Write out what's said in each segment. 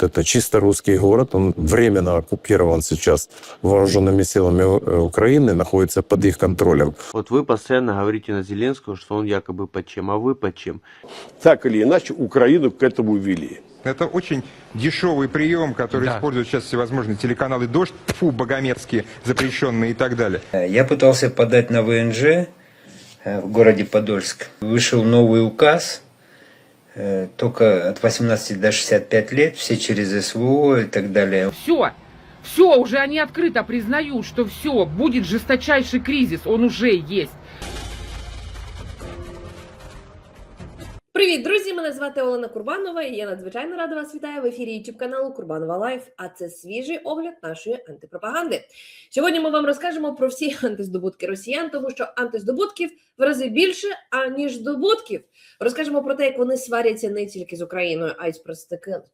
Это чисто русский город, он временно оккупирован сейчас вооруженными силами э, Украины, находится под их контролем. Вот вы постоянно говорите на Зеленского, что он якобы под чем, а вы под чем? так или иначе Украину к этому вели. Это очень дешевый прием, который Да. используют сейчас всевозможные телеканалы «Дождь», фу, богомерзкие, запрещенные и так далее. Э, Я пытался подать на ВНЖ э, в городе Подольск. Вышел новый указ, только от 18 до 65 лет, все через СВО и так далее. Все, все, уже они открыто признают, что все, будет жесточайший кризис, он уже есть. Привіт, друзі! Мене звати Олена Курбанова, і я надзвичайно рада вас вітаю в ефірі YouTube каналу Курбанова Лайф. А це свіжий огляд нашої антипропаганди. Сьогодні ми вам розкажемо про всі антиздобутки росіян, тому що антиздобутків в рази більше аніж здобутків. Розкажемо про те, як вони сваряться не тільки з Україною, а й з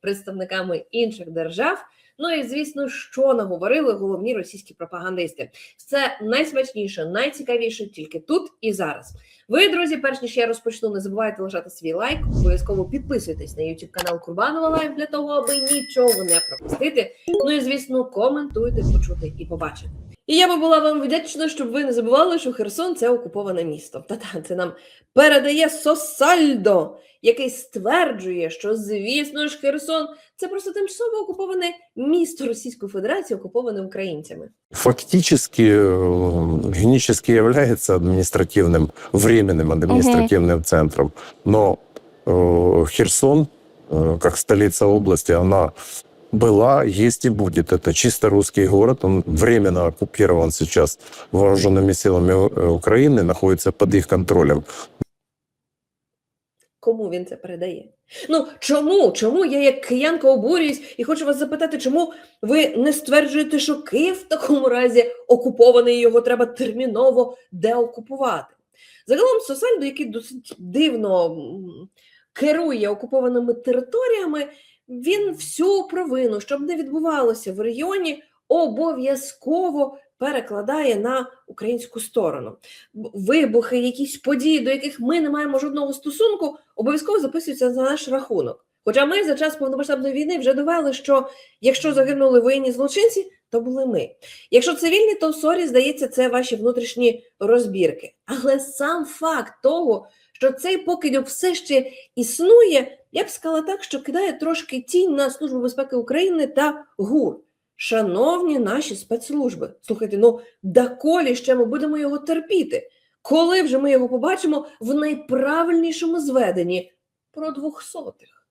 представниками інших держав. Ну і звісно, що наговорили головні російські пропагандисти. Це найсмачніше, найцікавіше тільки тут і зараз. Ви, друзі, перш ніж я розпочну, не забувайте лишати свій лайк. Обов'язково підписуйтесь на YouTube канал Курбанова Лайв для того, аби нічого не пропустити. Ну і звісно, коментуйте, почути і побачити. І я би була вам вдячна, щоб ви не забували, що Херсон це окуповане місто. Та-та, це нам передає Сосальдо, який стверджує, що звісно ж Херсон це просто тимчасово окуповане місто Російської Федерації, окуповане українцями. Фактически э, Генически является административным, временным административным центром, но э, Херсон, э, как столица области, она была, есть и будет. Это чисто русский город, он временно оккупирован сейчас вооруженными силами э, Украины, находится под их контролем. Кому він це передає? Ну чому? Чому я як киянка обурююсь і хочу вас запитати, чому ви не стверджуєте, що Київ в такому разі окупований, і його треба терміново деокупувати? Загалом Сосальдо, який досить дивно м, керує окупованими територіями, він всю провину, щоб не відбувалося в регіоні, обов'язково перекладає на українську сторону. Вибухи, якісь події, до яких ми не маємо жодного стосунку, обов'язково записуються за наш рахунок. Хоча ми за час повномасштабної війни вже довели, що якщо загинули воєнні злочинці, то були ми. Якщо цивільні, то сорі, здається, це ваші внутрішні розбірки. Але сам факт того, що цей покидьок все ще існує, я б сказала так, що кидає трошки тінь на Службу безпеки України та ГУР. Шановні наші спецслужби, слухайте, ну доколі ще ми будемо його терпіти? Коли вже ми його побачимо в найправильнішому зведенні про двохсотих?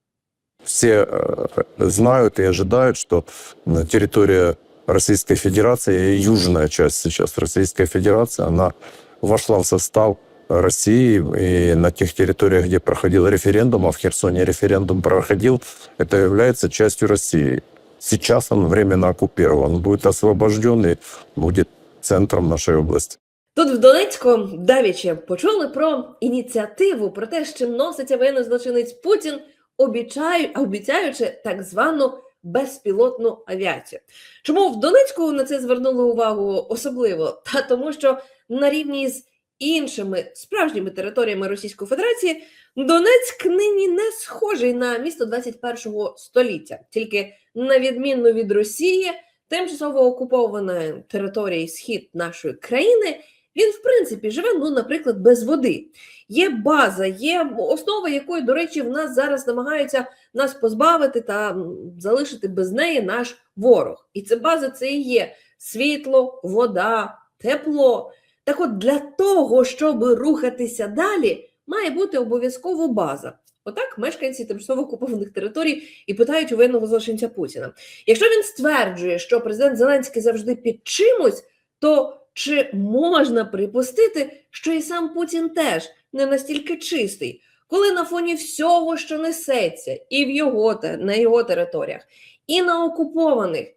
Все э, знают и ожидают, что на территории Российской Федерации, южная часть сейчас Российской Федерации, она вошла в состав России, и на тех территориях, где проходил референдум, а в Херсоне референдум проходил, это является частью России. Сейчас он временно оккупирован, будет освобожден и будет центром нашей области. Тут в Донецьку давіче почули про ініціативу, про те, чим носиться воєнний злочинець Путін, обіцяю, обіцяючи так звану безпілотну авіацію. Чому в Донецьку на це звернули увагу особливо? Та тому, що на рівні з іншими справжніми територіями Російської Федерації Донецьк нині не схожий на місто 21 століття, тільки на відміну від Росії, тимчасово окупованої території схід нашої країни. Він, в принципі, живе, ну, наприклад, без води. Є база, є основа, якої, до речі, в нас зараз намагаються нас позбавити та залишити без неї наш ворог. І це база це і є світло, вода, тепло. Так от для того, щоб рухатися далі, має бути обов'язково база. Отак мешканці тимчасово окупованих територій і питають у воєнного злочинця Путіна. Якщо він стверджує, що президент Зеленський завжди під чимось, то чи можна припустити, що і сам Путін теж не настільки чистий, коли на фоні всього, що несеться, і в його на його територіях, і на окупованих,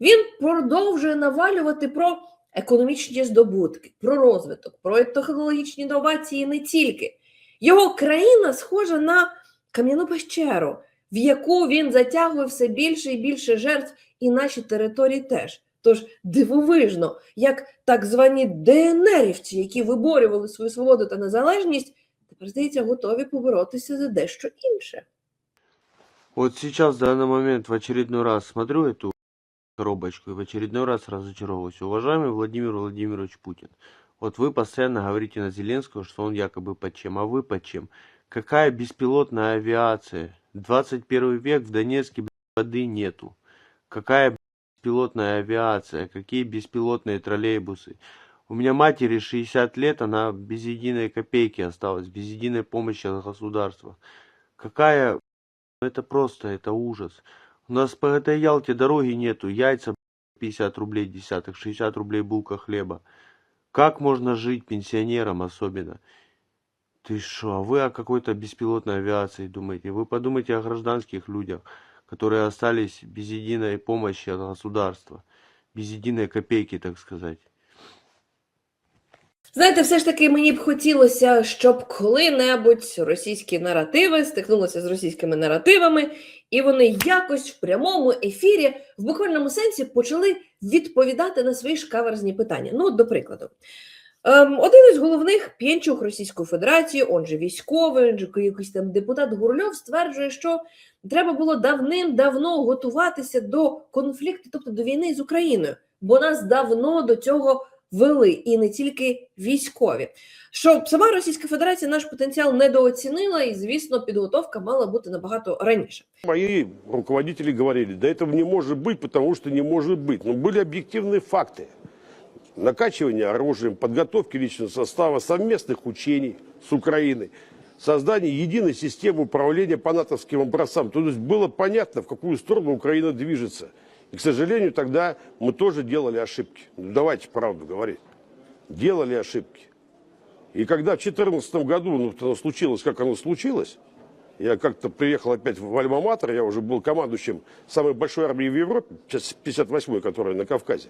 він продовжує навалювати про економічні здобутки, про розвиток, про технологічні інновації не тільки. Його країна схожа на кам'яну пещеру, в яку він затягує все більше і більше жертв, і наші території теж. Тож дивовижно, як так звані ДНРівці, які виборювали свою свободу та незалежність, тепер здається, готові поборотися за дещо інше. Вот сейчас, в данный момент, в очередной раз смотрю эту коробочку и в очередной раз разочаровываюсь. Уважаемый Владимир Владимирович Путин, вот вы постоянно говорите на Зеленского, что он якобы под чем, а вы под чем? Какая беспилотная авиация? 21 век в Донецке воды нету. Какая беспилотная авиация? Какие беспилотные троллейбусы? У меня матери 60 лет, она без единой копейки осталась, без единой помощи от государства. Какая это просто, это ужас. У нас по этой Ялте дороги нету, яйца 50 рублей десяток, 60 рублей булка хлеба. Как можно жить пенсионерам особенно? Ты что, а вы о какой-то беспилотной авиации думаете? Вы подумайте о гражданских людях, которые остались без единой помощи от государства, без единой копейки, так сказать. Знаєте, все ж таки мені б хотілося, щоб коли-небудь російські наративи стикнулися з російськими наративами, І вони якось в прямому ефірі, в буквальному сенсі, почали відповідати на свої шкаверзні питання. Ну, до прикладу, ем, один із головних п'янчух Російської Федерації, он же військовий, он же якийсь там депутат Гурльов, стверджує, що треба було давним-давно готуватися до конфлікту, тобто до війни з Україною, бо нас давно до цього вели, і не тільки військові. Що сама Російська Федерація наш потенціал недооцінила, і звісно, підготовка мала бути набагато раніше. Мои руководители говорили, да этого не может быть, потому что не может быть. Но были объективные факты. Накачивание оружием, подготовки личного состава, совместных учений с Украиной, создание единой системы управления по натовским образцам. То есть было понятно, в какую сторону Украина движется. И, к сожалению, тогда мы тоже делали ошибки. Ну, давайте правду говорить. Делали ошибки. И когда в 2014 году ну, оно случилось, как оно случилось, я как-то приехал опять в Альма-Матер, я уже был командующим самой большой армии в Европе, 58-й, которая на Кавказе.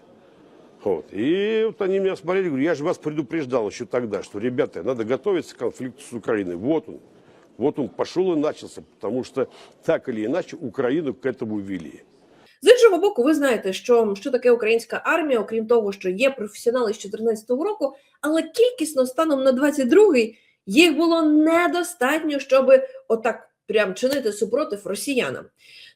Вот. И вот они меня смотрели, говорят, я же вас предупреждал еще тогда, что, ребята, надо готовиться к конфликту с Украиной. Вот он. Вот он пошел и начался, потому что так или иначе Украину к этому вели. З іншого боку, ви знаєте, що, що таке українська армія, окрім того, що є професіонали з 2014 року, але кількісно станом на 22-й їх було недостатньо, щоб отак прям чинити супротив росіянам.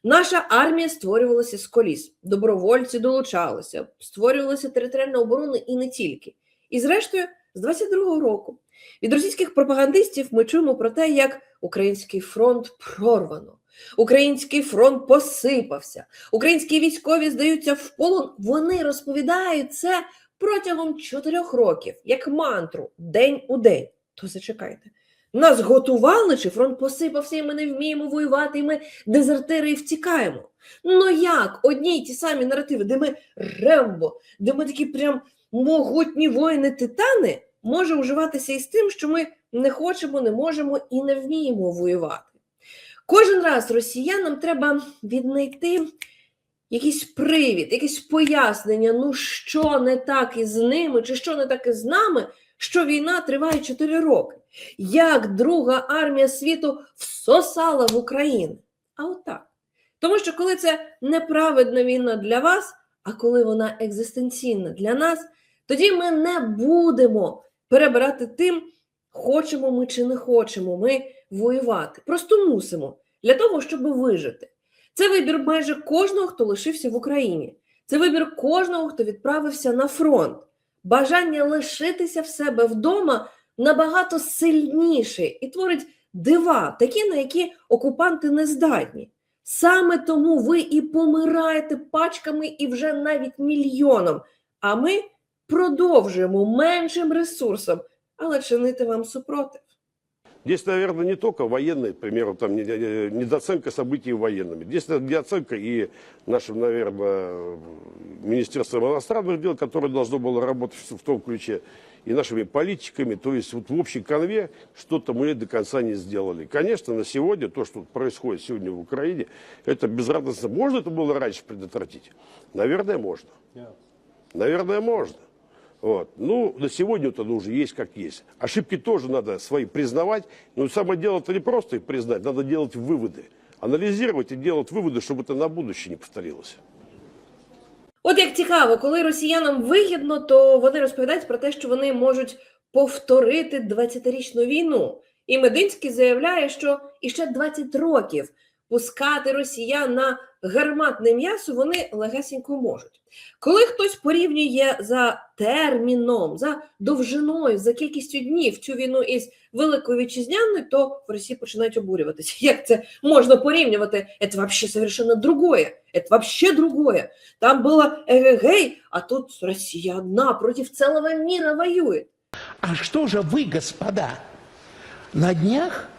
Наша армія створювалася з коліс, добровольці долучалися, створювалася територіальна оборона і не тільки. І зрештою, з 22-го року від російських пропагандистів ми чуємо про те, як український фронт прорвано. Український фронт посипався. Українські військові здаються в полон. Вони розповідають це протягом чотирьох років, як мантру, день у день. То зачекайте. Нас готували, чи фронт посипався, і ми не вміємо воювати, і ми дезертири і втікаємо. Ну як одні й ті самі наративи, де ми Рембо, де ми такі прям могутні воїни-титани, може вживатися із тим, що ми не хочемо, не можемо і не вміємо воювати. Кожен раз росіянам треба віднайти якийсь привід, якесь пояснення, ну що не так із ними, чи що не так із нами, що війна триває 4 роки. Як Друга армія світу всосала в Україну. А отак. Тому що коли це неправедна війна для вас, а коли вона екзистенційна для нас, тоді ми не будемо перебирати тим, хочемо ми чи не хочемо ми воювати. Просто мусимо для того, щоб вижити. Це вибір майже кожного, хто лишився в Україні. Це вибір кожного, хто відправився на фронт. Бажання лишитися в себе вдома набагато сильніше і творить дива, такі, на які окупанти не здатні. Саме тому ви і помираєте пачками і вже навіть мільйоном. А ми продовжуємо меншим ресурсом, але чинити вам супротив. Здесь, наверное, не только военные, к примеру, там не- не- недооценка событий военными. Здесь недооценка и нашим, наверное, Министерством иностранных дел, которое должно было работать в в том ключе, и нашими политиками. То есть вот в общей конве что-то мы до конца не сделали. Конечно, на сегодня, то, что происходит сегодня в Украине, это безрадостно. Можно это было раньше предотвратить? Наверное, можно. Наверное, можно. Вот. Ну, на сегодня вот оно уже есть как есть. Ошибки тоже надо свои признавать. Но самое дело-то не просто их признать, надо делать выводы. Анализировать и делать выводы, чтобы это на будущее не повторилось. От як цікаво, коли росіянам вигідно, то вони розповідають про те, що вони можуть повторити 20-річну війну. І Мединський заявляє, що іще 20 років пускати росіян на гарматне м'ясо вони легесенько можуть. Коли хтось порівнює за терміном, за довжиною, за кількістю днів цю війну із Великою Вітчизняною, то в Росії починають обурюватися. Як це можна порівнювати? Це вообще совершенно другое. Это вообще другое. Там было эгегей, а тут Россия одна против целого мира воюет. А что же вы, господа, на днях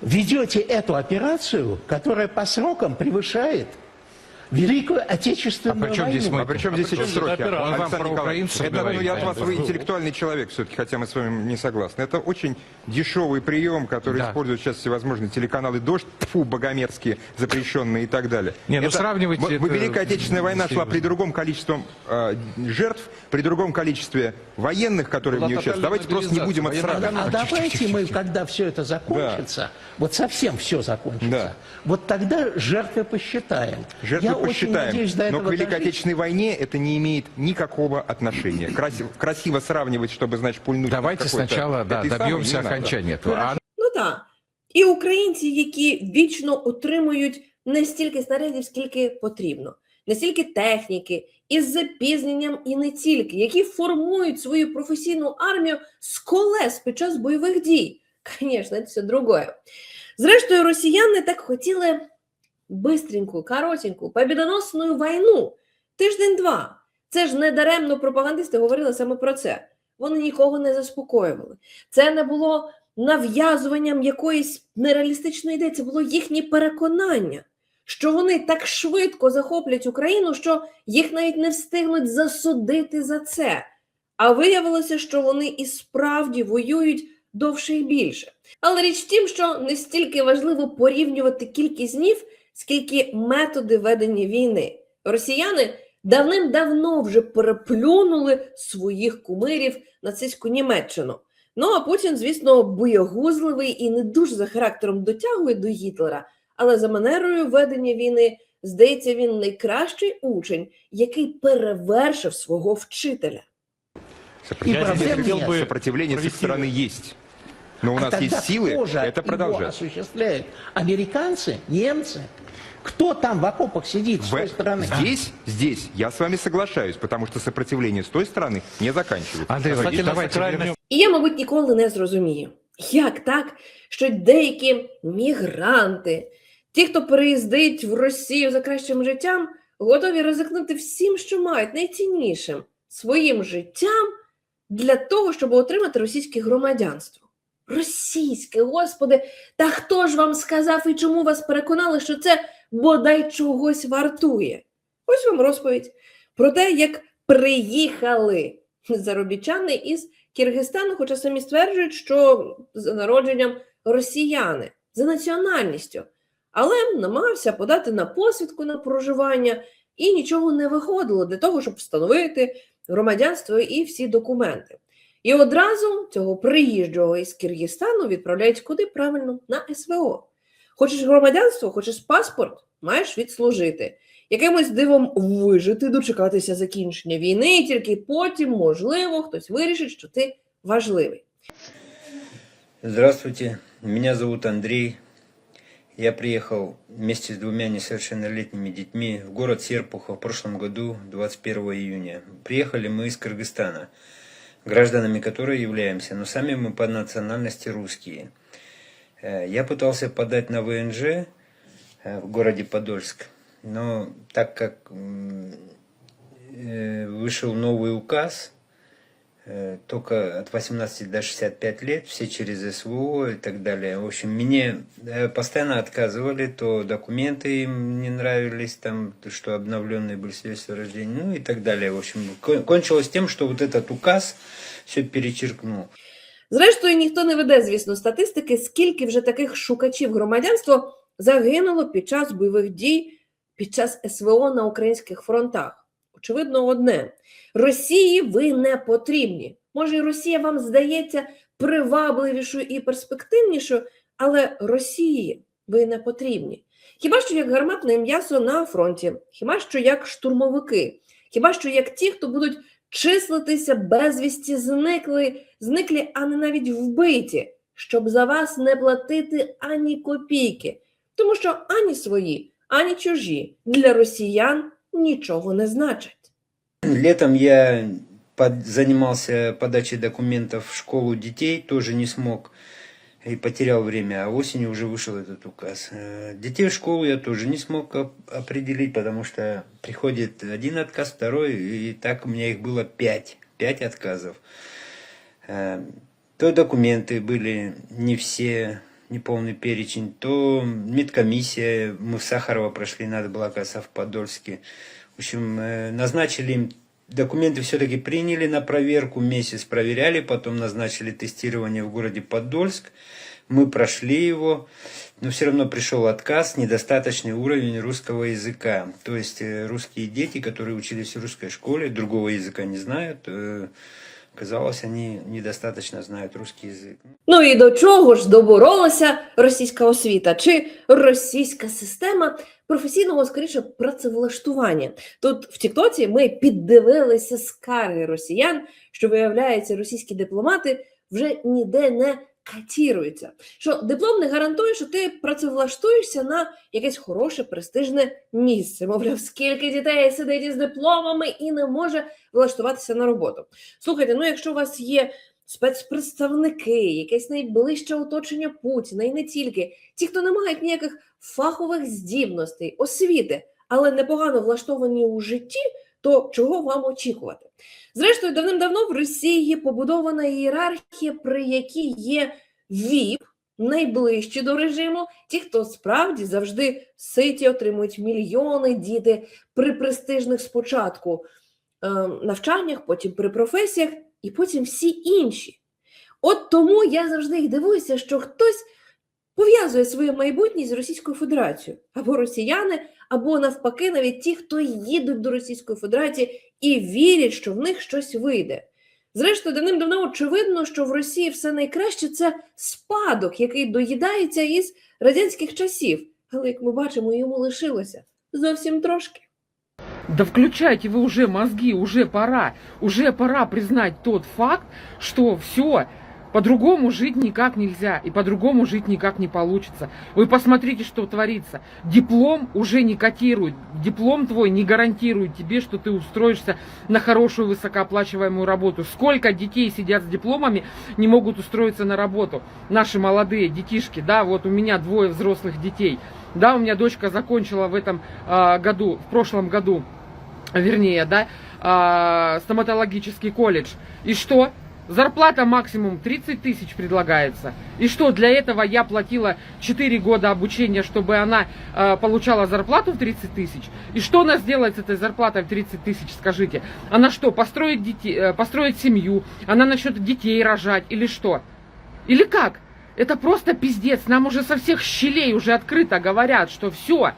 ведете эту операцию, которая по срокам превышает Великую А Отечественную при чем войну? здесь мы? А при чем здесь эти сроки? Он вам Александр про Николаевич, украинцев это, ну, говорит, я от вас, вы интеллектуальный человек все-таки, хотя мы с вами не согласны. Это очень дешевый прием, который Да. используют сейчас всевозможные телеканалы «Дождь», фу, богомерзкие, запрещенные и так далее. Не, ну Это- сравнивайте мы- мы- это Великая Отечественная война шла при другом количестве э, жертв, при другом количестве военных, которые в Была нее участвуют. тотальная Давайте просто не будем это сравнивать. А давайте мы, когда все это закончится, вот совсем все закончится, Да. вот тогда жертвы посчитаем. Жертвы Я очень посчитаем. надеюсь до Но этого к Великой дожить. Отечественной войне это не имеет никакого отношения. Красиво, красиво сравнивать, чтобы, значит, пульнуть. Давайте какой-то сначала да, этой самой, добьемся не надо. окончания этого. А Ну так. І українці, які вічно отримують не стільки снарядів, скільки потрібно, не стільки техніки, із запізненням і не тільки, які формують свою професійну армію з колес під час бойових дій. Звісно, це все другое. Зрештою, росіяни так хотіли бистреньку, коротеньку, побідоносну війну. Тиждень-два. Це ж не даремно пропагандисти говорили саме про це. Вони нікого не заспокоювали. Це не було нав'язуванням якоїсь нереалістичної ідеї, це було їхнє переконання, що вони так швидко захоплять Україну, що їх навіть не встигнуть засудити за це. А виявилося, що вони і справді воюють довше і більше. Але річ в тім, що не стільки важливо порівнювати кількість днів, скільки методи ведення війни. Росіяни давним-давно вже переплюнули своїх кумирів нацистську Німеччину. Ну а Путін, звісно, боягузливий і не дуже за характером дотягує до Гітлера, але за манерою ведення війни, здається, він найкращий учень, який перевершив свого вчителя. Сопротивление, И проблем хотел нет. бы- сопротивление с их провести- стороны есть. Но у А нас тогда есть силы кто же это его продолжать. осуществляет? Американцы, немцы? Кто там в окопах сидит с В- той стороны? Здесь, здесь я с вами соглашаюсь, потому что сопротивление с той стороны не заканчивается. Андрей Владимирович, Касательно давайте сакральных вернем- І я, мабуть, ніколи не зрозумію, як так, що деякі мігранти, ті, хто переїздить в Росію за кращим життям, готові ризикнути всім, що мають, найціннішим своїм життям для того, щоб отримати російське громадянство. Російське, господи, та хто ж вам сказав і чому вас переконали, що це бодай чогось вартує? Ось вам розповідь про те, як приїхали заробітчани із Киргизстану, хоча самі стверджують, що за народженням росіяни, за національністю, але намагався подати на посвідку на проживання, і нічого не виходило для того, щоб встановити громадянство і всі документи. І одразу цього приїжджого із Киргизстану відправляють куди правильно на СВО. Хочеш громадянство, хочеш паспорт, маєш відслужити. Якимось дивом вижити, дочекатися закінчення війни, і тільки потім, можливо, хтось вирішить, що ти важливий. Здравствуйте, меня зовут Андрей. Я приехал вместе с двумя несовершеннолетними детьми в город Серпухов в прошлом году, 21 июня. Приехали мы из Кыргызстана, Гражданами которой являемся, но сами мы по национальности русские. Э, Я пытался подать на ВНЖ э, в городе Подольск, но так как э, вышел новый указ, только от 18 до 65 лет, все через СВО и так далее. В общем, мне э, постоянно отказывали, то документы им не нравились, там, то, что обновленные были свидетельства о рождении, ну и так далее. В общем, кон- кончилось тем, что вот этот указ все перечеркнул. Зрештою, ніхто не веде, звісно, статистики, скільки вже таких шукачів громадянства загинуло під час бойових дій, під час СВО на українських фронтах. Очевидно, одне: Росії ви не потрібні. Може, і Росія вам здається привабливішою і перспективнішою, але Росії ви не потрібні. Хіба що як гарматне м'ясо на фронті, хіба що як штурмовики, хіба що як ті, хто будуть числитися безвісті зникли, зниклі, а не навіть вбиті, щоб за вас не платити ані копійки. тому що ані свої, ані чужі для росіян нічого не значать. Летом я под- занимался подачей документов в школу детей, тоже не смог и потерял время, а осенью уже вышел этот указ. Э, Детей в школу я тоже не смог оп- определить, потому что приходит один отказ, второй, и так у меня их было пять, пять отказов. Э, То документы были не все, не полный перечень, то медкомиссия, мы в Сахарова прошли, надо было, оказывается, в Подольске. В общем, э, назначили им, документы все-таки приняли на проверку, месяц проверяли, потом назначили тестирование в городе Подольск. Мы прошли его, но все равно пришел отказ, недостаточный уровень русского языка. То есть э, русские дети, которые учились в русской школе, другого языка не знают, э, ні, недостатньо знають знают язик. Ну і до чого ж доборолася російська освіта чи російська система професійного скоріше працевлаштування? Тут в Тіктоці ми піддивилися скарги росіян, що виявляється, російські дипломати вже ніде не катіруються. Що диплом не гарантує, що ти працевлаштуєшся на якесь хороше престижне місце. Мовляв, скільки дітей сидить із дипломами і не може влаштуватися на роботу. Слухайте, ну якщо у вас є спецпредставники, якесь найближче оточення Путіна і не тільки, ті, хто не мають ніяких фахових здібностей, освіти, але непогано влаштовані у житті, то чого вам очікувати? Зрештою, давним-давно в Росії побудована ієрархія, при якій є ВІП, найближчі до режиму, ті, хто справді завжди ситі, отримують мільйони діти при престижних спочатку е, навчаннях, потім при професіях, і потім всі інші. От тому я завжди й дивуюся, що хтось пов'язує своє майбутнє з Російською Федерацією, або росіяни, або навпаки, навіть ті, хто їдуть до Російської Федерації і вірять, що в них щось вийде. Зрештою, давним-давно очевидно, що в Росії все найкраще це спадок, який доїдається із радянських часів. Але як ми бачимо, йому лишилося зовсім трошки. Да включайте вы уже мозги, уже пора. Уже пора признать тот факт, что все, по-другому жить никак нельзя. И по-другому жить никак не получится. Вы посмотрите, что творится. Диплом уже не котирует. Диплом твой не гарантирует тебе, что ты устроишься на хорошую высокооплачиваемую работу. Сколько детей сидят с дипломами, не могут устроиться на работу. Наши молодые детишки, да, вот у меня двое взрослых детей. Да, у меня дочка закончила в этом а, году, в прошлом году, вернее, да, а, стоматологический колледж. И что? Зарплата максимум 30 тысяч предлагается. И что, для этого я платила 4 года обучения, чтобы она а, получала зарплату в 30 тысяч? И что она сделает с этой зарплатой в 30 тысяч, скажите? Она что, построит, детей, э, построит семью? Она начнет детей рожать или что? Или как? Это просто пиздец. Нам уже со всех щелей уже открыто говорят, что все,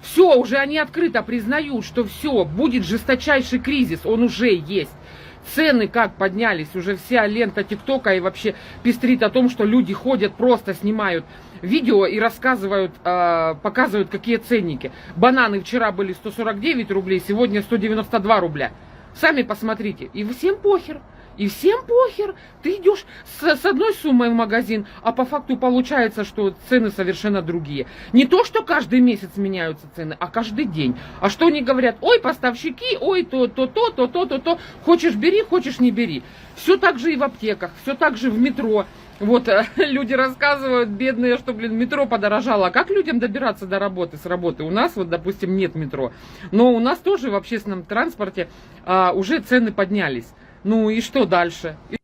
все, уже они открыто признают, что все, будет жесточайший кризис, он уже есть. Цены как поднялись, уже вся лента ТикТока и вообще пестрит о том, что люди ходят, просто снимают видео и рассказывают, э, показывают, какие ценники. Бананы вчера были 149 рублей, сегодня 192 рубля. Сами посмотрите. И всем похер. И всем похер. Ты идешь с, с одной суммой в магазин, а по факту получается, что цены совершенно другие. Не то, что каждый месяц меняются цены, а каждый день. А что они говорят? Ой, поставщики, ой, то, то, то, то, то, то, то. Хочешь бери, хочешь не бери. Все так же и в аптеках, все так же в метро. Вот э, люди рассказывают, бедные, что, блин, метро подорожало. А как людям добираться до работы, с работы? У нас, вот, допустим, нет метро. Но у нас тоже в общественном транспорте а, уже цены поднялись. Ну і що далі?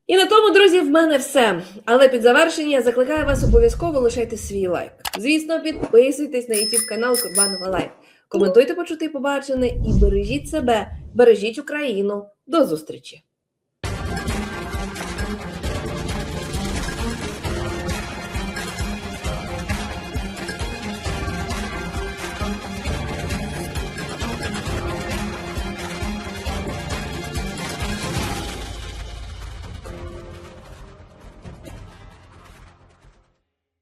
І на тому, друзі, в мене все. Але під завершення я закликаю вас обов'язково лишайте свій лайк. Звісно, підписуйтесь на YouTube канал Курбанова Лайф. Коментуйте почути побачене і бережіть себе, бережіть Україну. До зустрічі!